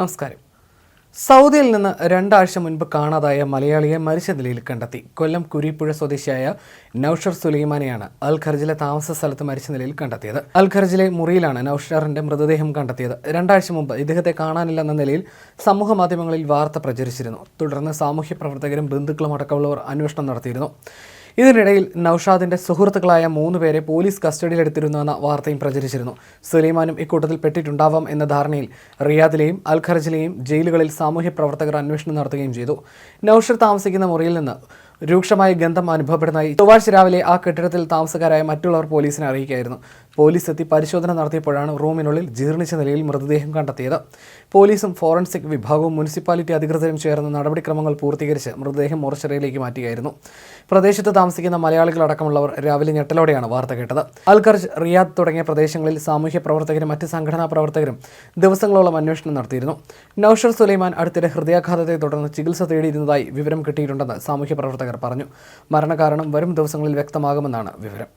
നമസ്കാരം. സൗദിയിൽ നിന്ന് രണ്ടാഴ്ച മുൻപ് കാണാതായ മലയാളിയെ മരിച്ച നിലയിൽ കണ്ടെത്തി. കൊല്ലം കുരിപ്പുഴ സ്വദേശിയായ നൌഷർ സുലൈമാനെയാണ് അൽ ഖർജിലെ താമസ സ്ഥലത്ത് മരിച്ച നിലയിൽ കണ്ടെത്തിയത്. അൽ ഖർജിലെ മുറിയിലാണ് നൌഷറിന്റെ മൃതദേഹം കണ്ടെത്തിയത്. രണ്ടാഴ്ച മുമ്പ് ഇദ്ദേഹത്തെ കാണാനില്ലെന്ന നിലയിൽ സമൂഹ മാധ്യമങ്ങളിൽ വാർത്ത പ്രചരിച്ചിരുന്നു. തുടർന്ന് സാമൂഹ്യ പ്രവർത്തകരും ബന്ധുക്കളും അടക്കമുള്ളവർ അന്വേഷണം നടത്തിയിരുന്നു. ഇതിനിടയിൽ നൌഷാദിന്റെ സുഹൃത്തുക്കളായ മൂന്ന് പേരെ പോലീസ് കസ്റ്റഡിയിലെടുത്തിരുന്നുവെന്ന വാർത്തയും പ്രചരിച്ചിരുന്നു. സുലൈമാനും ഇക്കൂട്ടത്തിൽ പെട്ടിട്ടുണ്ടാവാം എന്ന ധാരണയിൽ റിയാദിലെയും അൽഖർജിലെയും ജയിലുകളിൽ സാമൂഹ്യ പ്രവർത്തകർ അന്വേഷണം നടത്തുകയും ചെയ്തു. നൌഷർ താമസിക്കുന്ന മുറിയിൽ നിന്ന് രൂക്ഷമായ ഗന്ധം അനുഭവപ്പെടുന്നതായി ചൊവ്വാഴ്ച രാവിലെ ആ കെട്ടിടത്തിൽ താമസക്കാരായ മറ്റുള്ളവർ പോലീസിനെ അറിയിക്കായിരുന്നു പോലീസ് എത്തി പരിശോധന നടത്തിയപ്പോഴാണ് റൂമിനുള്ളിൽ ജീർണിച്ച നിലയിൽ മൃതദേഹം കണ്ടെത്തിയത്. പോലീസും ഫോറൻസിക് വിഭാഗവും മുനിസിപ്പാലിറ്റി അധികൃതരും ചേർന്ന് നടപടിക്രമങ്ങൾ പൂർത്തീകരിച്ച് മൃതദേഹം മോർച്ചറിയിലേക്ക് മാറ്റുകയായിരുന്നു. പ്രദേശത്ത് താമസിക്കുന്ന മലയാളികളടക്കമുള്ളവർ രാവിലെ ഞെട്ടലോടെയാണ് വാർത്ത കേട്ടത്. അൽഖർജ് റിയാദ് തുടങ്ങിയ പ്രദേശങ്ങളിൽ സാമൂഹ്യ പ്രവർത്തകരും മറ്റ് സംഘടനാ പ്രവർത്തകരും ദിവസങ്ങളോളം അന്വേഷണം നടത്തിയിരുന്നു. നൌഷർ സുലൈമാൻ അടുത്തിടെ ഹൃദയാഘാതത്തെ തുടർന്ന് ചികിത്സ തേടിയിരുന്നതായി വിവരം കിട്ടിയിട്ടുണ്ടെന്ന് സാമൂഹ്യ പ്രവർത്തകർ പറഞ്ഞു. മരണകാരണം വരും ദിവസങ്ങളിൽ വ്യക്തമാകുമെന്നാണ് വിവരം.